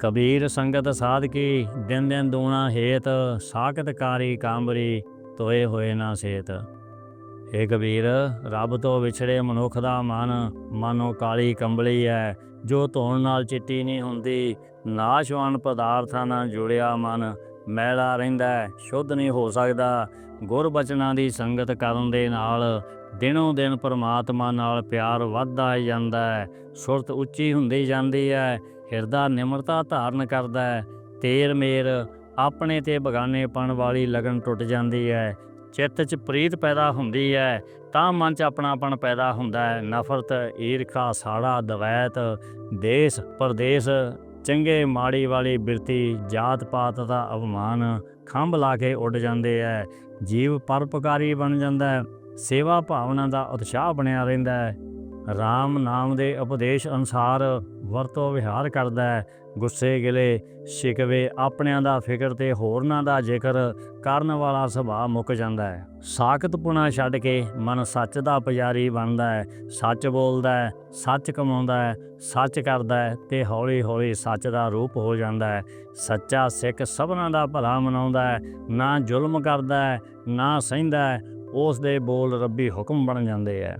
ਕਬੀਰ ਸੰਗਤ ਸਾਧ ਕੀ ਦਿਨ ਦਿਨ ਦੂਣਾ ਹੇਤ ਸਾਖਤ ਕਾਰੀ ਕਾਂਬਰੀ ਤੋਏ ਹੋਏ ਨਾ ਸੇਤ। ਏ ਕਬੀਰ ਰੱਬ ਤੋਂ ਵਿਛੜੇ ਮਨੁੱਖ ਦਾ ਮਨ ਮਾਨੋ ਕਾਲੀ ਕੰਬਲੀ ਹੈ ਜੋ ਧੋਣ ਨਾਲ ਚਿੱਟੀ ਨਹੀਂ ਹੁੰਦੀ ਨਾਸ਼ਵਾਨ ਪਦਾਰਥਾਂ ਨਾਲ ਜੁੜਿਆ ਮਨ ਮੈਲਾ ਰਹਿੰਦਾ ਹੈ, ਸ਼ੁੱਧ ਨਹੀਂ ਹੋ ਸਕਦਾ। ਗੁਰਬਚਨਾਂ ਦੀ ਸੰਗਤ ਕਰਨ ਦੇ ਨਾਲ ਦਿਨੋਂ ਦਿਨ ਪਰਮਾਤਮਾ ਨਾਲ ਪਿਆਰ ਵੱਧਦਾ ਜਾਂਦਾ ਹੈ ਸੁਰਤ ਉੱਚੀ ਹੁੰਦੀ ਜਾਂਦੀ ਹੈ ਹਿਰਦਾ ਨਿਮਰਤਾ ਧਾਰਨ ਕਰਦਾ ਹੈ। ਤੇਰ ਮੇਰ ਆਪਣੇ ਤੇ ਬਗਾਨੇਪਣ ਵਾਲੀ ਲਗਨ ਟੁੱਟ ਜਾਂਦੀ ਹੈ। ਚਿੱਤ 'ਚ ਪ੍ਰੀਤ ਪੈਦਾ ਹੁੰਦੀ ਹੈ, ਤਾਂ ਮਨ 'ਚ ਆਪਣਾਪਣ ਪੈਦਾ ਹੁੰਦਾ ਹੈ। ਨਫ਼ਰਤ, ਈਰਖਾ, ਸਾੜਾ, ਦਵੈਤ, ਦੇਸ਼, ਪਰਦੇਸ, ਚੰਗੇ ਮਾੜੀ ਵਾਲੀ ਬਿਰਤੀ, ਜਾਤ ਪਾਤ ਦਾ ਅਪਮਾਨ ਖੰਭ ਲਾ ਕੇ ਉੱਡ ਜਾਂਦੇ ਹੈ। ਜੀਵ ਪਰਪਕਾਰੀ ਬਣ ਜਾਂਦਾ ਹੈ। ਸੇਵਾ ਭਾਵਨਾ ਦਾ ਉਤਸ਼ਾਹ ਬਣਿਆ ਰਹਿੰਦਾ ਹੈ। RAM ਨਾਮ ਦੇ ਉਪਦੇਸ਼ ਅਨੁਸਾਰ ਵਰਤੋਂ ਵਿਹਾਰ ਕਰਦਾ ਹੈ। ਗੁੱਸੇ ਗਿਲੇ ਸ਼ਿਕਵੇ ਆਪਣਿਆਂ ਦਾ ਫਿਕਰ ਤੇ ਹੋਰਨਾਂ ਦਾ ਜ਼ਿਕਰ ਕਰਨ ਵਾਲਾ ਸੁਭਾਅ ਮੁੱਕ ਜਾਂਦਾ ਹੈ। ਸਾਖਤਪੁਣਾ ਛੱਡ ਕੇ ਮਨ ਸੱਚ ਦਾ ਪੁਜਾਰੀ ਬਣਦਾ ਹੈ। ਸੱਚ ਬੋਲਦਾ ਹੈ, ਸੱਚ ਕਮਾਉਂਦਾ ਹੈ, ਸੱਚ ਕਰਦਾ ਹੈ ਤੇ ਹੌਲੀ ਹੌਲੀ ਸੱਚ ਦਾ ਰੂਪ ਹੋ ਜਾਂਦਾ ਹੈ। ਸੱਚਾ ਸਿੱਖ ਸਭਨਾਂ ਦਾ ਭਲਾ ਮਨਾਉਂਦਾ ਹੈ, ਨਾ ਜ਼ੁਲਮ ਕਰਦਾ ਹੈ, ਨਾ ਸਹਿੰਦਾ ਹੈ, ਉਸ ਦੇ ਬੋਲ ਰੱਬੀ ਹੁਕਮ ਬਣ ਜਾਂਦੇ ਹੈ।